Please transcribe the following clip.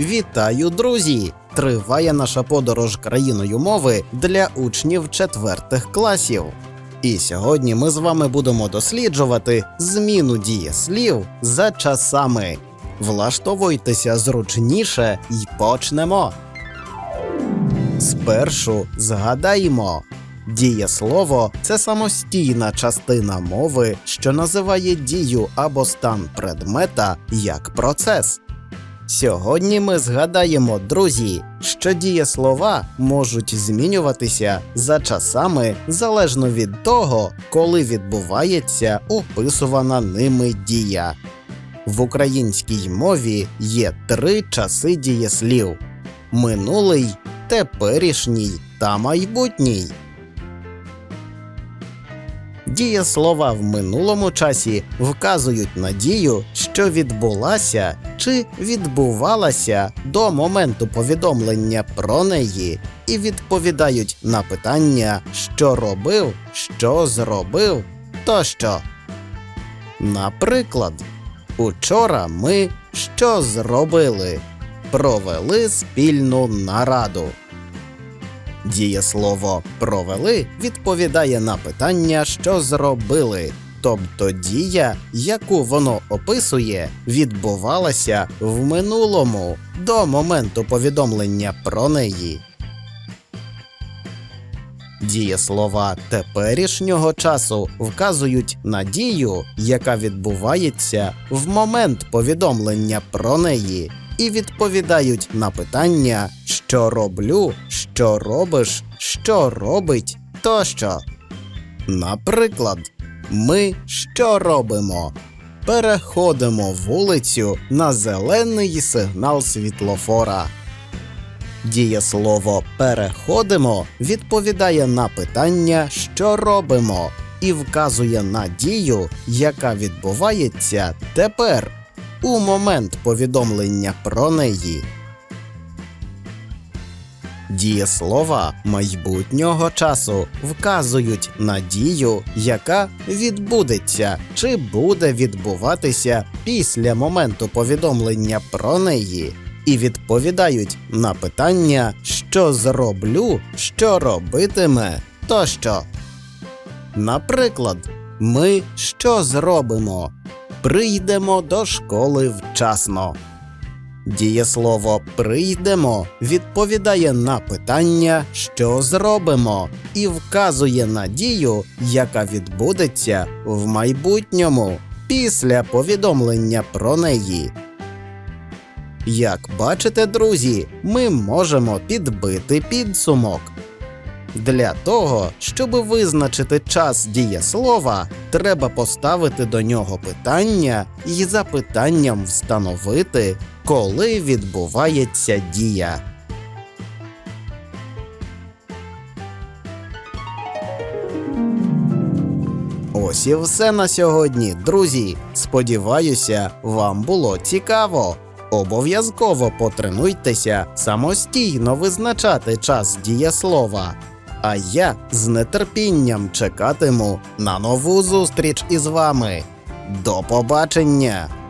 Вітаю, друзі! Триває наша подорож країною мови для учнів четвертих класів. І сьогодні ми з вами будемо досліджувати зміну дієслів за часами. Влаштовуйтеся зручніше і почнемо. Спершу згадаємо. Дієслово це самостійна частина мови, що називає дію або стан предмета як процес. Сьогодні ми згадаємо, друзі, що дієслова можуть змінюватися за часами залежно від того, коли відбувається описувана ними дія. В українській мові є три часи дієслів: минулий, теперішній та майбутній. Дієслова в минулому часі вказують на дію, що відбулася чи відбувалася до моменту повідомлення про неї, і відповідають на питання, що робив, що зробив тощо. Наприклад, учора ми що зробили? Провели спільну нараду. Дієслово провели відповідає на питання, що зробили. Тобто дія, яку воно описує, відбувалася в минулому до моменту повідомлення про неї. Дієслова теперішнього часу вказують на дію, яка відбувається в момент повідомлення про неї, і відповідають на питання, що роблю, що робиш, що робить тощо. Наприклад, ми що робимо? Переходимо вулицю на зелений сигнал світлофора. Дієслово переходимо відповідає на питання, що робимо, і вказує на дію, яка відбувається тепер, у момент повідомлення про неї. Дієслова майбутнього часу вказують на дію, яка відбудеться чи буде відбуватися після моменту повідомлення про неї, і відповідають на питання, що зроблю, що робитиме тощо. Наприклад, ми що зробимо? Прийдемо до школи вчасно. Дієслово прийдемо відповідає на питання, що зробимо, і вказує на дію, яка відбудеться в майбутньому після повідомлення про неї. Як бачите, друзі, ми можемо підбити підсумок. Для того, щоб визначити час дієслова, треба поставити до нього питання і запитанням встановити, коли відбувається дія. Ось і все на сьогодні, друзі. Сподіваюся, вам було цікаво. Обов'язково потренуйтеся самостійно визначати час дієслова. А я з нетерпінням чекатиму на нову зустріч із вами. До побачення!